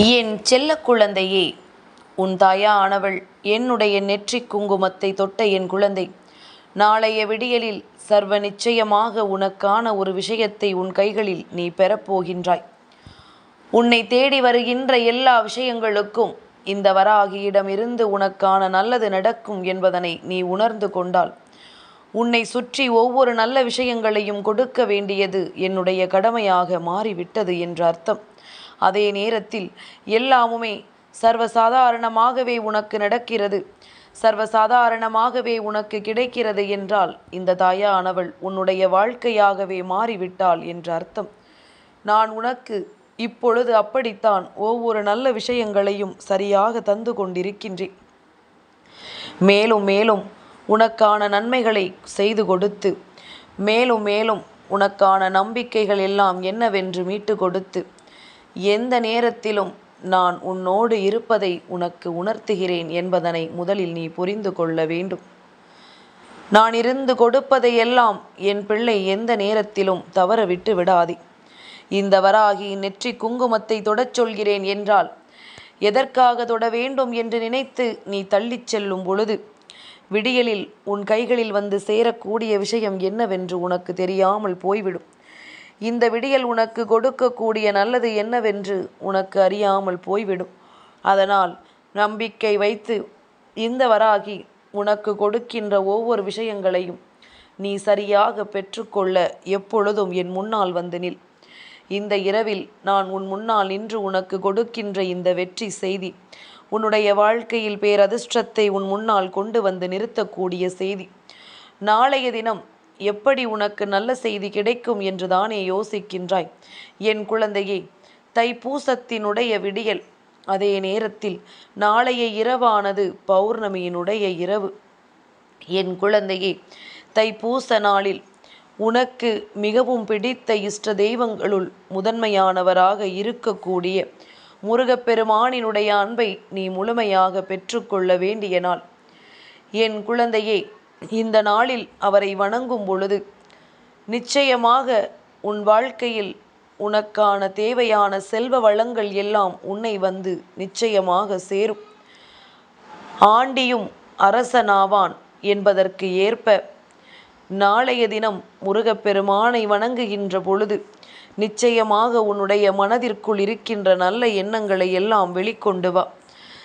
என் செல்ல குழந்தையே உன் தாயா ஆனவள் என்னுடைய நெற்றி குங்குமத்தை தொட்ட என் குழந்தை. நாளைய விடியலில் சர்வ நிச்சயமாக உனக்கான ஒரு விஷயத்தை உன் கைகளில் நீ பெறப்போகின்றாய் உன்னை தேடி வருகின்ற எல்லா விஷயங்களுக்கும் இந்த வராகியிடமிருந்து உனக்கான நல்லது நடக்கும் என்பதனை நீ உணர்ந்து கொண்டால் உன்னை சுற்றி ஒவ்வொரு நல்ல விஷயங்களையும் கொடுக்க வேண்டியது என்னுடைய கடமையாக மாறிவிட்டது என்று அர்த்தம். அதே நேரத்தில் எல்லாமுமே சர்வசாதாரணமாகவே உனக்கு நடக்கிறது. சர்வசாதாரணமாகவே உனக்கு கிடைக்கிறது என்றால் இந்த தாயானவள் உன்னுடைய வாழ்க்கையாகவே மாறிவிட்டாள் என்று அர்த்தம். நான் உனக்கு இப்பொழுது அப்படித்தான் ஒவ்வொரு நல்ல விஷயங்களையும் சரியாக தந்து கொண்டிருக்கின்றேன். மேலும் மேலும் உனக்கான நன்மைகளை செய்து கொடுத்து மேலும் மேலும் உனக்கான நம்பிக்கைகள் எல்லாம் என்னவென்று மீட்டு கொடுத்து எந்த நேரத்திலும் நான் உன்னோடு இருப்பதை உனக்கு உணர்த்துகிறேன் என்பதனை முதலில் நீ புரிந்து கொள்ள வேண்டும். நான் இருந்து கொடுப்பதையெல்லாம் என் பிள்ளை எந்த நேரத்திலும் தவற விட்டு விடாதே. இந்த வராகி நெற்றி குங்குமத்தை தொடச் சொல்கிறேன் என்றால் எதற்காக தொட வேண்டும் என்று நினைத்து நீ தள்ளிச் செல்லும் பொழுது விடியலில் உன் கைகளில் வந்து சேரக்கூடிய விஷயம் என்னவென்று உனக்கு தெரியாமல் போய்விடும். இந்த விடியல் உனக்கு கொடுக்கக்கூடிய நல்லது என்னவென்று உனக்கு அறியாமல் போய்விடும். அதனால் நம்பிக்கை வைத்து இந்த வராகி உனக்கு கொடுக்கின்ற ஒவ்வொரு விஷயங்களையும் நீ சரியாக பெற்றுக்கொள்ள எப்பொழுதும் என் முன்னால் வந்து நில். இந்த இரவில் நான் உன் முன்னால் நின்று உனக்கு கொடுக்கின்ற இந்த வெற்றி செய்தி உன்னுடைய வாழ்க்கையில் பேரதிர்ஷ்டத்தை உன் முன்னால் கொண்டு வந்து நிறுத்தக்கூடிய செய்தி. நாளைய தினம் எப்படி உனக்கு நல்ல செய்தி கிடைக்கும் என்று தானே யோசிக்கின்றாய்? என் குழந்தையே தைப்பூசத்தினுடைய விடியல் அதே நேரத்தில் நாளைய இரவானது பௌர்ணமியினுடைய இரவு. என் குழந்தையே தைப்பூச நாளில் உனக்கு மிகவும் பிடித்த இஷ்ட தெய்வங்களுள் முதன்மையானவராக இருக்கக்கூடிய முருகப்பெருமானினுடைய அன்பை நீ முழுமையாக பெற்றுக்கொள்ள வேண்டிய நாள். என் குழந்தையே இந்த நாளில் அவரை வணங்கும் பொழுது நிச்சயமாக உன் வாழ்க்கையில் உனக்கான தேவையான செல்வ வளங்கள் எல்லாம் உன்னை வந்து நிச்சயமாக சேரும். ஆண்டியும் அரசனாவான் என்பதற்கு ஏற்ப நாளைய தினம் முருகப்பெருமானை வணங்குகின்ற பொழுது நிச்சயமாக உன்னுடைய மனதிற்குள் இருக்கின்ற நல்ல எண்ணங்களை எல்லாம் வெளிக்கொண்டு வா.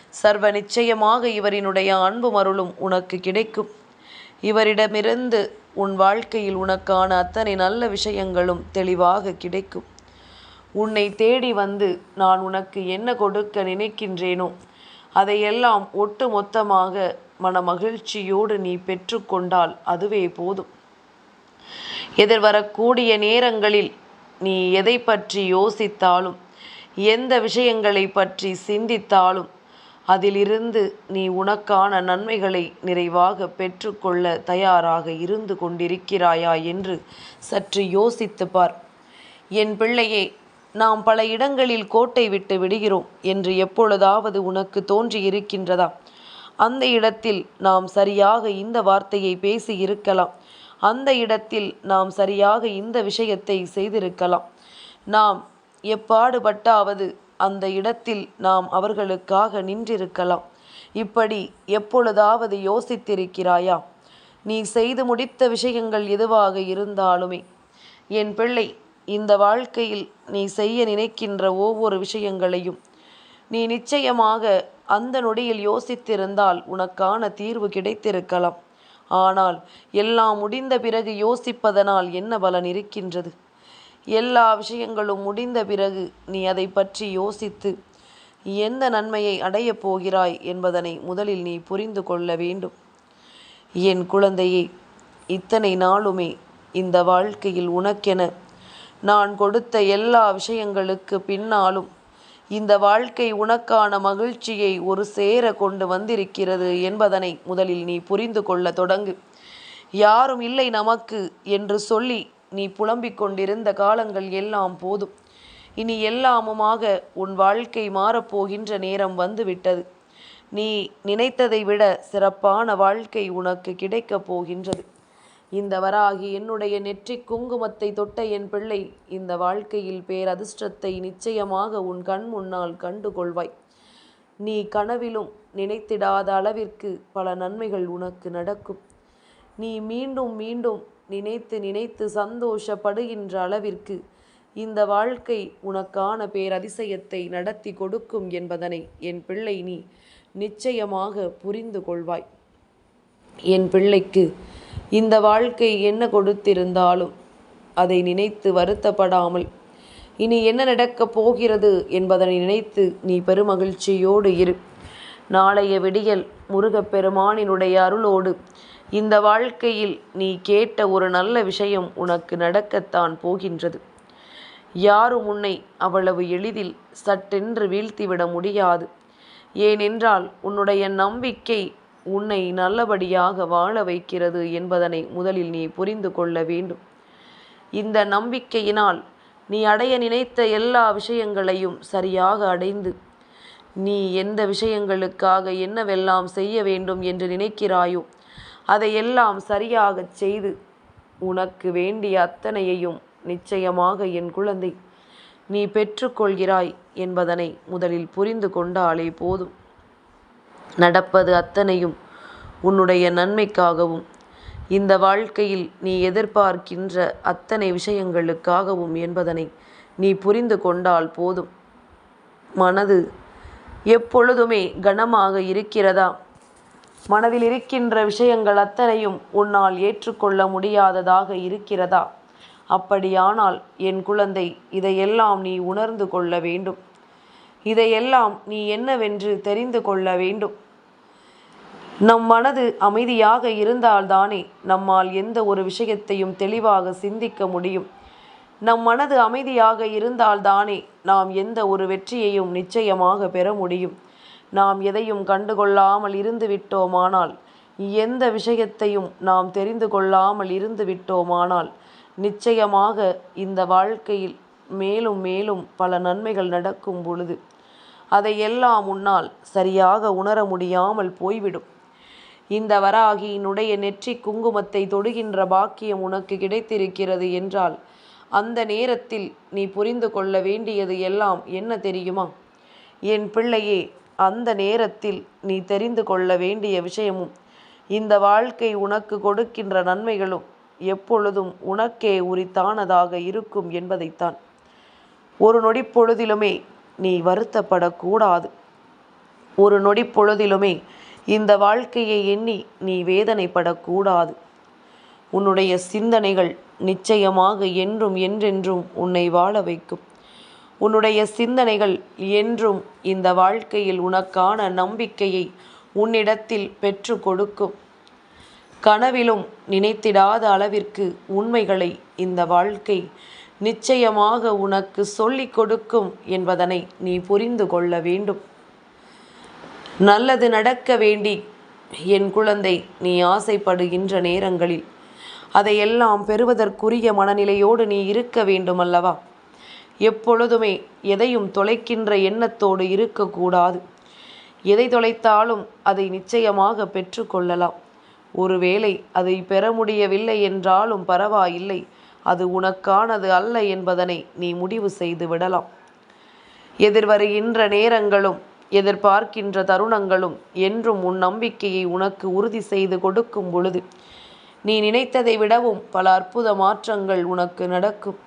சர்வ நிச்சயமாக இவரினுடைய அன்பு மருளும் உனக்கு கிடைக்கும். இவரிடமிருந்து உன் வாழ்க்கையில் உனக்கான அத்தனை நல்ல விஷயங்களும் தெளிவாக கிடைக்கும். உன்னை தேடி வந்து நான் உனக்கு என்ன கொடுக்க நினைக்கின்றேனோ அதையெல்லாம் ஒட்டு மொத்தமாக மன மகிழ்ச்சியோடு நீ பெற்றுக்கொண்டால் அதுவே போதும். எதிர்வரக்கூடிய நேரங்களில் நீ எதை பற்றி யோசித்தாலும் எந்த விஷயங்களை பற்றி சிந்தித்தாலும் அதிலிருந்து நீ உனக்கான நன்மைகளை நிறைவாக பெற்றுக்கொள்ள தயாராக இருந்து கொண்டிருக்கிறாயா என்று சற்று யோசித்து பார். என் பிள்ளையே நாம் பல இடங்களில் கோட்டை விட்டு விடுகிறோம் என்று எப்பொழுதாவது உனக்கு தோன்றி இருக்கின்றதா அந்த இடத்தில் நாம் சரியாக இந்த வார்த்தையை பேசி இருக்கலாம் அந்த இடத்தில் நாம் சரியாக இந்த விஷயத்தை செய்திருக்கலாம். நாம் எப்பாடுபட்டாவது அந்த இடத்தில் நாம் அவர்களுக்காக நின்றிருக்கலாம். இப்படி எப்பொழுதாவது யோசித்திருக்கிறாயா? நீ செய்து முடித்த விஷயங்கள் எதுவாக இருந்தாலுமே. என் பிள்ளை இந்த வாழ்க்கையில் நீ செய்ய நினைக்கின்ற ஒவ்வொரு விஷயங்களையும் நீ நிச்சயமாக அந்த நொடியில் யோசித்திருந்தால் உனக்கான தீர்வு கிடைத்திருக்கலாம். ஆனால் எல்லாம் முடிந்த பிறகு யோசிப்பதனால் என்ன பலன் இருக்கின்றது? எல்லா விஷயங்களும் முடிந்த பிறகு நீ அதை பற்றி யோசித்து எந்த நன்மையை அடையப் போகிறாய் என்பதனை முதலில் நீ புரிந்து கொள்ள வேண்டும். என் குழந்தையே இத்தனை நாளுமே இந்த வாழ்க்கையில் உனக்கென நான் கொடுத்த எல்லா விஷயங்களுக்கு பின்னாலும் இந்த வாழ்க்கை உனக்கான மகிழ்ச்சியை ஒரு சேர கொண்டு வந்திருக்கிறது என்பதனை முதலில் நீ புரிந்து கொள்ள தொடங்கு. யாரும் இல்லை நமக்கு என்று சொல்லி நீ புலம்பிக் கொண்டிருந்த காலங்கள் எல்லாம் போதும். இனி எல்லாமுமாக உன் வாழ்க்கை மாறப்போகின்ற நேரம் வந்துவிட்டது. நீ நினைத்ததை விட சிறப்பான வாழ்க்கை உனக்கு கிடைக்கப் போகின்றது. இந்த வராகி என்னுடைய நெற்றிக் குங்குமத்தை தொட்ட என் பிள்ளை இந்த வாழ்க்கையில் பேரதிர்ஷ்டத்தை நிச்சயமாக உன் கண் முன்னால் கண்டு கொள்வாய். நீ கனவிலும் நினைத்திடாத அளவிற்கு பல நன்மைகள் உனக்கு நடக்கும். நீ மீண்டும் மீண்டும் நினைத்து நினைத்து சந்தோஷப்படுகின்ற அளவிற்கு இந்த வாழ்க்கை உனக்கான பேரதிசயத்தை நடத்தி கொடுக்கும் என்பதனை என் பிள்ளை நீ நிச்சயமாக புரிந்து கொள்வாய். என் பிள்ளைக்கு இந்த வாழ்க்கை என்ன கொடுத்திருந்தாலும் அதை நினைத்து வருத்தப்படாமல் இனி என்ன நடக்கப் போகிறது என்பதனை நினைத்து நீ பெருமகிழ்ச்சியோடு இரு. நாளைய விடியல் முருகப்பெருமானினுடைய அருளோடு இந்த வாழ்க்கையில் நீ கேட்ட ஒரு நல்ல விஷயம் உனக்கு நடக்கத்தான் போகின்றது. யாரும் உன்னை அவ்வளவு எளிதில் சட்டென்று வீழ்த்திவிட முடியாது. ஏனென்றால் உன்னுடைய நம்பிக்கை உன்னை நல்லபடியாக வாழ வைக்கிறது என்பதனை முதலில் நீ புரிந்து கொள்ள வேண்டும். இந்த நம்பிக்கையினால் நீ அடைய நினைத்த எல்லா விஷயங்களையும் சரியாக அடைந்து நீ எந்த விஷயங்களுக்காக என்னவெல்லாம் செய்ய வேண்டும் என்று நினைக்கிறாயோ அதையெல்லாம் சரியாகச் செய்து உனக்கு வேண்டிய அத்தனையையும் நிச்சயமாக என் குழந்தை. நீ பெற்றுக்கொள்கிறாய் என்பதனை முதலில் புரிந்து கொண்டாலே போதும். நடப்பது அத்தனையும் உன்னுடைய நன்மைக்காகவும் இந்த வாழ்க்கையில் நீ எதிர்பார்க்கின்ற அத்தனை விஷயங்களுக்காகவும் என்பதனை நீ புரிந்து கொண்டால் போதும். மனது எப்பொழுதுமே கனமாக இருக்கிறதா? மனதில் இருக்கின்ற விஷயங்கள் அத்தனையும் உன்னால் ஏற்றுக்கொள்ள முடியாததாக இருக்கிறதா? அப்படியானால் என் குழந்தை இதையெல்லாம் நீ உணர்ந்து கொள்ள வேண்டும். இதையெல்லாம் நீ என்னவென்று தெரிந்து கொள்ள வேண்டும். நம் மனது அமைதியாக இருந்தால்தானே நம்மால் எந்த ஒரு விஷயத்தையும் தெளிவாக சிந்திக்க முடியும். நம் மனது அமைதியாக இருந்தால்தானே நாம் எந்த ஒரு வெற்றியையும் நிச்சயமாக பெற முடியும். நாம் எதையும் கண்டுகொள்ளாமல் இருந்து விட்டோமானால் எந்த விஷயத்தையும் நாம் தெரிந்து கொள்ளாமல் இருந்து விட்டோமானால் நிச்சயமாக இந்த வாழ்க்கையில் மேலும் மேலும் பல நன்மைகள் நடக்கும் பொழுது அதையெல்லாம் உன்னால் சரியாக உணர முடியாமல் போய்விடும். இந்த வராகியினுடைய நெற்றி குங்குமத்தை தொடுகின்ற பாக்கியம் உனக்கு கிடைத்திருக்கிறது என்றால் அந்த நேரத்தில் நீ புரிந்து கொள்ள வேண்டியது எல்லாம் என்ன தெரியுமா? என் பிள்ளையே அந்த நேரத்தில் நீ தெரிந்து கொள்ள வேண்டிய விஷயமும் இந்த வாழ்க்கை உனக்கு கொடுக்கின்ற நன்மைகளும் எப்பொழுதும் உனக்கே உரித்தானதாக இருக்கும் என்பதைத்தான். ஒரு நொடி பொழுதிலுமே நீ வருத்தப்படக்கூடாது. ஒரு நொடி பொழுதிலுமே இந்த வாழ்க்கையை எண்ணி நீ வேதனைப்படக்கூடாது. உன்னுடைய சிந்தனைகள் நிச்சயமாக என்றும் என்றென்றும் உன்னை வாழ வைக்கும். உன்னுடைய சிந்தனைகள் என்றும் இந்த வாழ்க்கையில் உனக்கான நம்பிக்கையை உன்னிடத்தில் பெற்று கொடுக்கும். கனவிலும் நினைத்திடாத அளவிற்கு உண்மைகளை இந்த வாழ்க்கை நிச்சயமாக உனக்கு சொல்லிக் கொடுக்கும் என்பதனை நீ புரிந்து கொள்ள வேண்டும். நல்லது நடக்க வேண்டி என் குழந்தை நீ ஆசைப்படுகின்ற நேரங்களில் அதையெல்லாம் பெறுவதற்குரிய மனநிலையோடு நீ இருக்க வேண்டும் அல்லவா எப்பொழுதுமே எதையும் தொலைக்கின்ற எண்ணத்தோடு இருக்கக்கூடாது. எதை தொலைத்தாலும் அதை நிச்சயமாக பெற்றுக்கொள்ளலாம் ஒருவேளை அதை பெற முடியவில்லை என்றாலும் பரவாயில்லை. அது உனக்கானது அல்ல என்பதனை நீ முடிவு செய்து விடலாம். எதிர்வருகின்ற நேரங்களும் எதிர்பார்க்கின்ற தருணங்களும் என்றும் உன் நம்பிக்கையை உனக்கு உறுதி செய்து கொடுக்கும் பொழுது நீ நினைத்ததை விடவும் பல அற்புத மாற்றங்கள் உனக்கு நடக்கும்.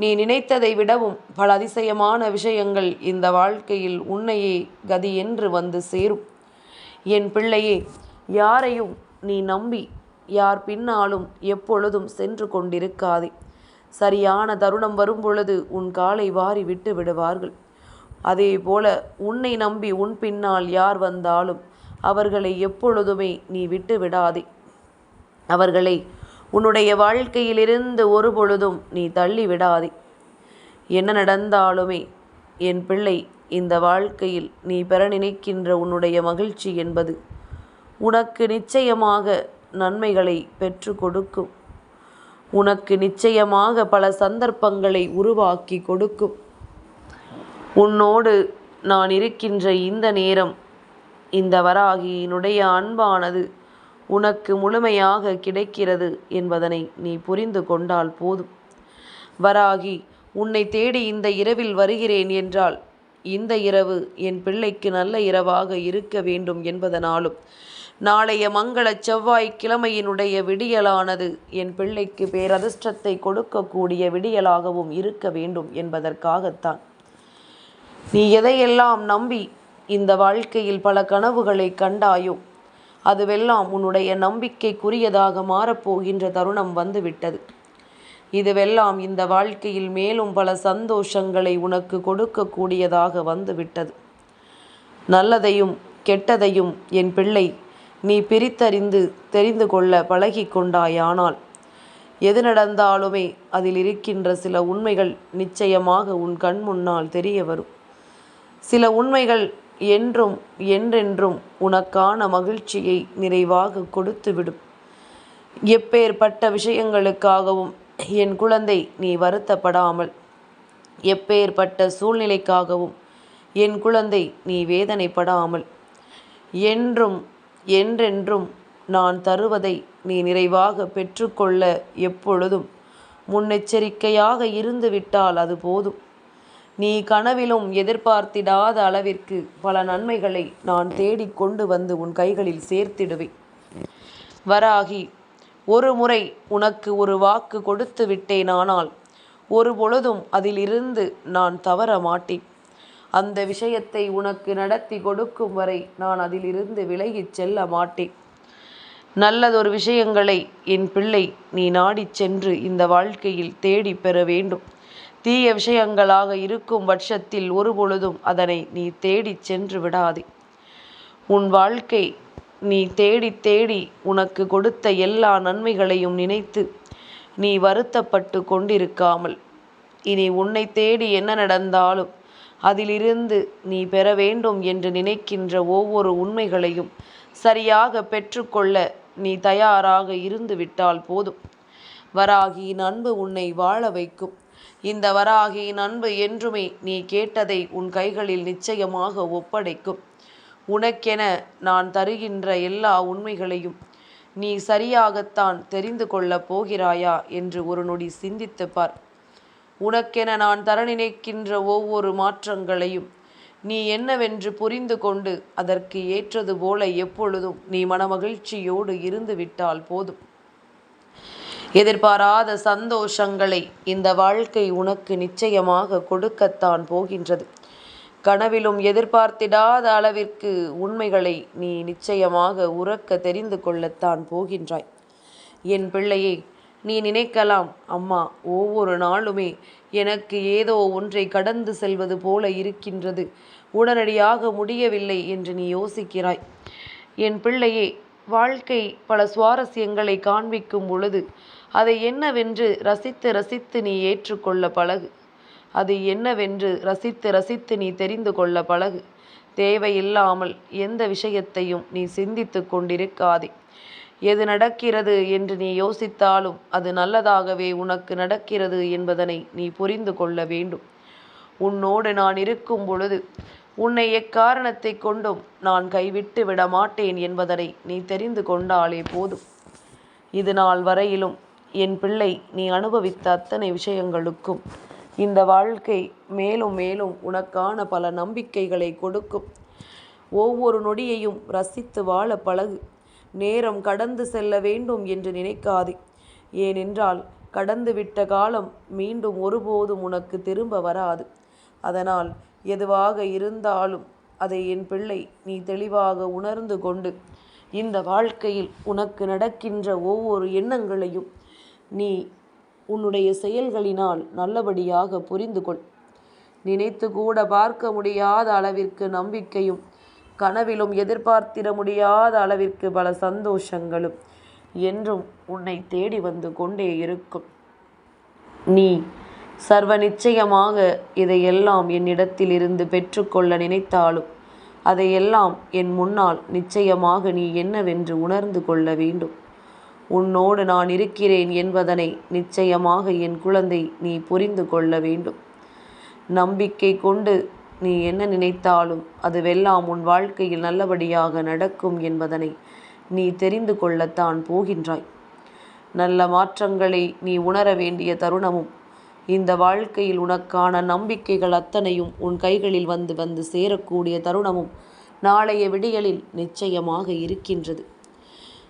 நீ நினைத்ததை விடவும் பல அதிசயமான விஷயங்கள் இந்த வாழ்க்கையில் உன்னையே கதி என்று வந்து சேரும். என் பிள்ளையே யாரையும் நீ நம்பி யார் பின்னாலும் எப்பொழுதும் சென்று கொண்டிருக்காதே. சரியான தருணம் வரும் பொழுது உன் காலை வாரி விட்டு விடுவார்கள். அதே போல உன்னை நம்பி உன் பின்னால் யார் வந்தாலும் அவர்களை எப்பொழுதுமே நீ விட்டு விடாதே. அவர்களை உன்னுடைய வாழ்க்கையிலிருந்து ஒரு பொழுதும் நீ தள்ளி விடாதே. என்ன நடந்தாலுமே என் பிள்ளை இந்த வாழ்க்கையில் நீ பெற நினைக்கின்ற உன்னுடைய மகிழ்ச்சி என்பது உனக்கு நிச்சயமாக நன்மைகளை பெற்று கொடுக்கும். உனக்கு நிச்சயமாக பல சந்தர்ப்பங்களை உருவாக்கி கொடுக்கும். உன்னோடு நான் இருக்கின்ற இந்த நேரம் இந்த வராகியினுடைய அன்பானது உனக்கு முழுமையாக கிடைக்கிறது என்பதனை நீ புரிந்து கொண்டால் போதும். வராகி உன்னை தேடி இந்த இரவில் வருகிறேன் என்றால் இந்த இரவு என் பிள்ளைக்கு நல்ல இரவாக இருக்க வேண்டும் என்பதனாலும் நாளைய மங்கள செவ்வாய் கிழமையினுடைய விடியலானது என் பிள்ளைக்கு பேரதிர்ஷ்டத்தை கொடுக்கக்கூடிய விடியலாகவும் இருக்க வேண்டும் என்பதற்காகத்தான். நீ எதையெல்லாம் நம்பி இந்த வாழ்க்கையில் பல கனவுகளை கண்டாயோ அதுவெல்லாம் உன்னுடைய நம்பிக்கைக்குரியதாக மாறப்போகின்ற தருணம் வந்துவிட்டது. இதுவெல்லாம் இந்த வாழ்க்கையில் மேலும் பல சந்தோஷங்களை உனக்கு கொடுக்கக்கூடியதாக வந்துவிட்டது. நல்லதையும் கெட்டதையும் என் பிள்ளை நீ பிரித்தறிந்து தெரிந்து கொள்ள பழகி கொண்டாயானால் எது நடந்தாலுமே அதில் இருக்கின்ற சில உண்மைகள் நிச்சயமாக உன் கண் முன்னால் தெரிய வரும். சில உண்மைகள் என்றும் என்றென்றும் உனக்கான மகிழ்ச்சியை நிறைவாக கொடுத்துவிடும். எப்பேற்பட்ட விஷயங்களுக்காகவும் என் குழந்தை நீ வருத்தப்படாமல் எப்பேற்பட்ட சூழ்நிலைக்காகவும் என் குழந்தை நீ வேதனைப்படாமல் என்றும் என்றென்றும் நான் தருவதை நீ நிறைவாக பெற்றுக்கொள்ள எப்பொழுதும் முன்னெச்சரிக்கையாக இருந்துவிட்டால் அது போதும். நீ கனவிலும் எதிர்பார்த்திடாத அளவிற்கு பல நன்மைகளை நான் தேடிக்கொண்டு வந்து உன் கைகளில் சேர்த்திடுவேன். வராகி ஒரு முறை உனக்கு ஒரு வாக்கு கொடுத்து விட்டேனானால் ஒரு பொழுதும் அதிலிருந்து நான் தவற மாட்டேன். அந்த விஷயத்தை உனக்கு நடத்தி கொடுக்கும் வரை நான் அதிலிருந்து விலகிச் செல்ல மாட்டேன். நல்லதொரு விஷயங்களை என் பிள்ளை நீ நாடிச் சென்று இந்த வாழ்க்கையில் தேடி பெற வேண்டும். தீய விஷயங்களாக இருக்கும் பட்சத்தில் ஒரு பொழுதும் அதனை நீ தேடிச் சென்று விடாதே. உன் வாழ்க்கை நீ தேடி தேடி உனக்கு கொடுத்த எல்லா நன்மைகளையும் நினைத்து நீ வருத்தப்பட்டு கொண்டிருக்காமல் இனி உன்னை தேடி என்ன நடந்தாலும் அதிலிருந்து நீ பெற வேண்டும் என்று நினைக்கின்ற ஒவ்வொரு உண்மைகளையும் சரியாக பெற்றுக்கொள்ள நீ தயாராக இருந்து விட்டால் போதும். வராகியின் அன்பு உன்னை வாழ வைக்கும். இந்த வராகியின் அன்பு என்றுமே நீ கேட்டதை உன் கைகளில் நிச்சயமாக ஒப்படைக்கும். உனக்கென நான் தருகின்ற எல்லா உண்மைகளையும் நீ சரியாகத்தான் தெரிந்து கொள்ளப் போகிறாயா என்று ஒரு நொடி சிந்தித்து பார். உனக்கென நான் தர நினைக்கின்ற ஒவ்வொரு மாற்றங்களையும் நீ என்னவென்று புரிந்து கொண்டு அதற்கு ஏற்றது போல எப்பொழுதும் நீ மனமகிழ்ச்சியோடு இருந்து விட்டால் போதும். எதிர்பாராத சந்தோஷங்களை இந்த வாழ்க்கை உனக்கு நிச்சயமாக கொடுக்கத்தான் போகின்றது. கனவிலும் எதிர்பார்த்திடாத அளவிற்கு உண்மைகளை நீ நிச்சயமாக உறக்க தெரிந்து கொள்ளத்தான் போகின்றாய். என் பிள்ளையே நீ நினைக்கலாம் அம்மா ஒவ்வொரு நாளுமே எனக்கு ஏதோ ஒன்றை கடந்து செல்வது போல இருக்கின்றது. உடனடியாக முடியவில்லை என்று நீ யோசிக்கிறாய். என் பிள்ளையே வாழ்க்கை பல சுவாரஸ்யங்களை காண்பிக்கும் பொழுது அதை என்னவென்று ரசித்து ரசித்து நீ ஏற்றுக்கொள்ள பழகு. அது என்னவென்று ரசித்து ரசித்து நீ தெரிந்து கொள்ள பழகு. தேவையில்லாமல் எந்த விஷயத்தையும் நீ சிந்தித்து கொண்டிருக்காதே. எது நடக்கிறது என்று நீ யோசித்தாலும் அது நல்லதாகவே உனக்கு நடக்கிறது என்பதனை நீ புரிந்து கொள்ள வேண்டும். உன்னோடு நான் இருக்கும் பொழுது உன்னை எக்காரணத்தை கொண்டும் நான் கைவிட்டு விட மாட்டேன் என்பதனை நீ தெரிந்து கொண்டாலே போதும். இது நாள் வரையிலும் என் பிள்ளை நீ அனுபவித்த அத்தனை விஷயங்களுக்கும் இந்த வாழ்க்கை மேலும் மேலும் உனக்கான பல நம்பிக்கைகளை கொடுக்கும். ஒவ்வொரு நொடியையும் ரசித்து வாழ பழகு. நேரம் கடந்து செல்ல வேண்டும் என்று நினைக்காதே. ஏனென்றால் கடந்துவிட்ட காலம் மீண்டும் ஒருபோதும் உனக்கு திரும்ப வராது. அதனால் எதுவாக இருந்தாலும் அதை என் பிள்ளை நீ தெளிவாக உணர்ந்து கொண்டு இந்த வாழ்க்கையில் உனக்கு நடக்கின்ற ஒவ்வொரு எண்ணங்களையும் நீ உன்னுடைய செயல்களினால் நல்லபடியாக புரிந்து கொள் நினைத்து கூட பார்க்க முடியாத அளவிற்கு நம்பிக்கையும் கனவிலும் எதிர்பார்த்திட முடியாத அளவிற்கு பல சந்தோஷங்களும் என்றும் உன்னை தேடி வந்து கொண்டே இருக்கும். நீ சர்வ நிச்சயமாக இதையெல்லாம் என்னிடத்திலிருந்து பெற்றுக்கொள்ள நினைத்தாலும் அதையெல்லாம் என் முன்னால் நிச்சயமாக நீ என்னவென்று உணர்ந்து கொள்ள வேண்டும். உன்னோடு நான் இருக்கிறேன் என்பதனை நிச்சயமாக என் குழந்தை நீ புரிந்து கொள்ள வேண்டும். நம்பிக்கை கொண்டு நீ என்ன நினைத்தாலும் அதுவெல்லாம் உன் வாழ்க்கையில் நல்லபடியாக நடக்கும் என்பதனை நீ தெரிந்து கொள்ளத்தான் போகின்றாய். நல்ல மாற்றங்களை நீ உணர வேண்டிய தருணமும் இந்த வாழ்க்கையில் உனக்கான நம்பிக்கைகள் அத்தனையும் உன் கைகளில் வந்து வந்து சேரக்கூடிய தருணமும் நாளைய விடியலில் நிச்சயமாக இருக்கின்றது.